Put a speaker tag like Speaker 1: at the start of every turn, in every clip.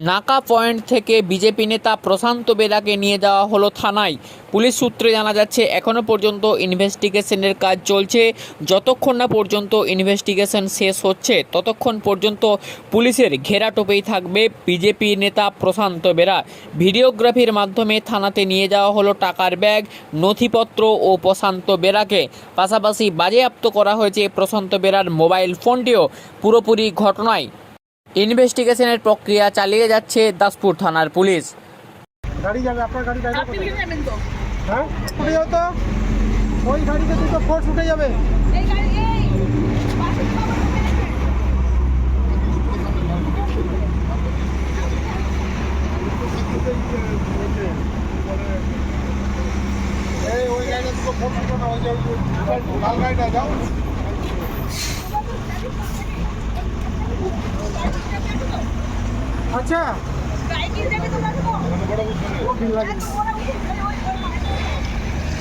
Speaker 1: নাকা পয়েন্ট থেকে বিজেপি নেতা প্রশান্ত বেরাকে নিয়ে যাওয়া হলো থানায়। পুলিশ সূত্রে জানা যাচ্ছে এখনও পর্যন্ত ইনভেস্টিগেশনের কাজ চলছে। যতক্ষণ না পর্যন্ত ইনভেস্টিগেশন শেষ হচ্ছে, ততক্ষণ পর্যন্ত পুলিশের ঘেরাটোপেই থাকবে বিজেপি নেতা প্রশান্ত বেরা। ভিডিওগ্রাফির মাধ্যমে থানাতে নিয়ে যাওয়া হলো টাকার ব্যাগ, নথিপত্র ও প্রশান্ত বেরাকে। পাশাপাশি বাজেয়াপ্ত করা হয়েছে প্রশান্ত বেরার মোবাইল ফোনটিও। পুরোপুরি ঘটনায় ইনভেস্টিগেশনের প্রক্রিয়া চালিয়ে যাচ্ছে দাসপুর থানার পুলিশ।
Speaker 2: গাড়ি যাবে আপনার গাড়ি যাবে
Speaker 3: আপনি
Speaker 2: কোথায়?
Speaker 3: ভেবে তো।
Speaker 2: হ্যাঁ? উঠে যাও তো। ওই গাড়িতে দুটো ফোর্স উঠে যাবে।
Speaker 3: এই গাড়ি এই! তো আবার ঢুকে গেছে।
Speaker 2: এই ওই গাড়িতে দুটো ফোর্স উঠে না ওই যে লাল গাড়িটা যাও। আচ্ছা।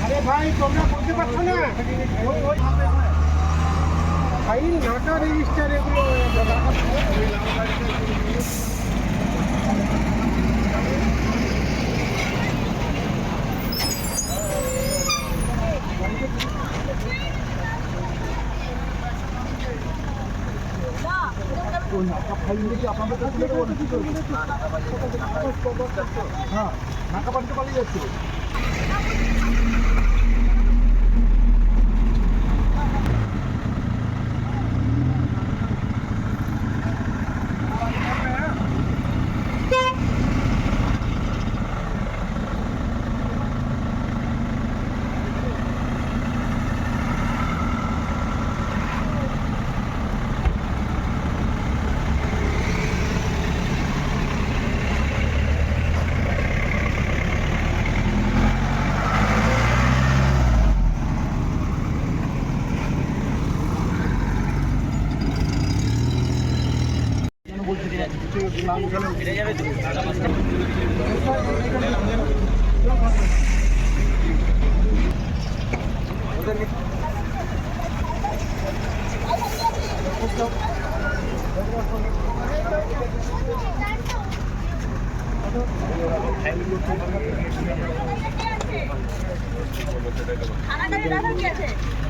Speaker 2: আরে ভাই তোমরা বলতে পারছ না? ভাই নাটা রেজিস্টার এগুলো। হ্যাঁ নাকা বাড়িতে পালিয়ে যাচ্ছে।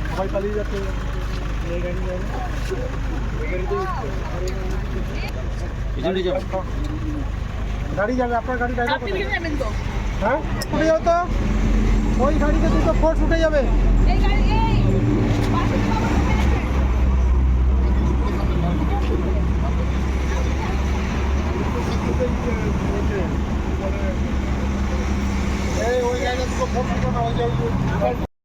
Speaker 2: সবাই পালিয়ে যাচ্ছে। এই গাড়ি যাবে গাড়ি যাবে আপনার গাড়ি
Speaker 3: তো।
Speaker 2: হ্যাঁ? উঠে যাও তো। ওই গাড়িতে দুটো ফোর্স উঠে যাবে।
Speaker 3: এই
Speaker 2: ওই গাড়িতে দুটো ফোর্স উঠে না ওই